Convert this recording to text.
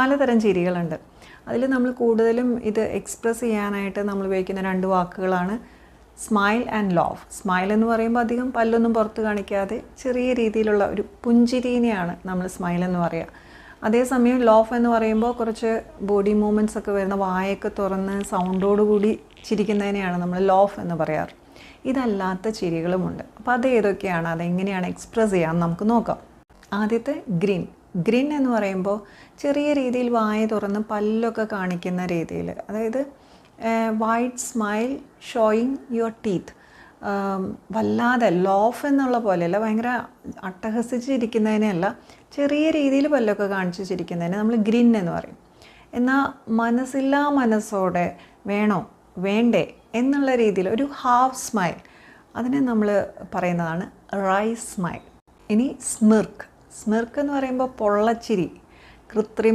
പലതരം ചിരികളുണ്ട്. അതിൽ നമ്മൾ കൂടുതലും ഇത് എക്സ്പ്രസ് ചെയ്യാനായിട്ട് നമ്മൾ ഉപയോഗിക്കുന്ന രണ്ട് വാക്കുകളാണ് സ്മൈൽ ആൻഡ് ലോഫ് സ്മൈൽ എന്ന് പറയുമ്പോൾ അധികം പല്ലൊന്നും പുറത്ത് കാണിക്കാതെ ചെറിയ രീതിയിലുള്ള ഒരു പുഞ്ചിരീനെയാണ് നമ്മൾ സ്മൈൽ എന്ന് പറയുക. അതേസമയം ലോഫ് എന്ന് പറയുമ്പോൾ കുറച്ച് ബോഡി മൂവ്മെന്റ്സ് ഒക്കെ വരുന്ന വായൊക്കെ തുറന്ന് സൗണ്ടോടുകൂടി ചിരിക്കുന്നതിനെയാണ് നമ്മൾ ലോഫ് എന്ന് പറയാറ്. ഇതല്ലാത്ത ചിരികളുമുണ്ട്. അപ്പോൾ അത് ഏതൊക്കെയാണ്? അതെങ്ങനെയാണ് എക്സ്പ്രസ് ചെയ്യാമെന്ന് നമുക്ക് നോക്കാം. ആദ്യത്തെ ഗ്രീൻ. ഗ്രീൻ എന്ന് പറയുമ്പോൾ ചെറിയ രീതിയിൽ വായ തുറന്ന് പല്ലൊക്കെ കാണിക്കുന്ന രീതിയിൽ. അതായത് white smile showing your teeth വല്ലാതെ ലോഫ് എന്നുള്ള പോലെയല്ല ഭയങ്കര അട്ടഹസിച്ചിരിക്കുന്നതിനെയല്ല ചെറിയ രീതിയിൽ പല്ലൊക്കെ കാണിച്ചു ചിരിക്കുന്നതിനെ നമ്മൾ ഗ്രിൻ എന്ന് പറയും. എന്നാൽ മനസ്സില്ലാ മനസ്സോടെ വേണോ വേണ്ടേ എന്നുള്ള രീതിയിൽ ഒരു ഹാഫ് സ്മൈൽ അതിനെ നമ്മൾ പറയുന്നതാണ് റൈസ് സ്മൈൽ ഇനി സ്മിർക്ക് സ്മിർക്ക് എന്ന് പറയുമ്പോൾ പൊള്ളച്ചിരി. കൃത്രിമ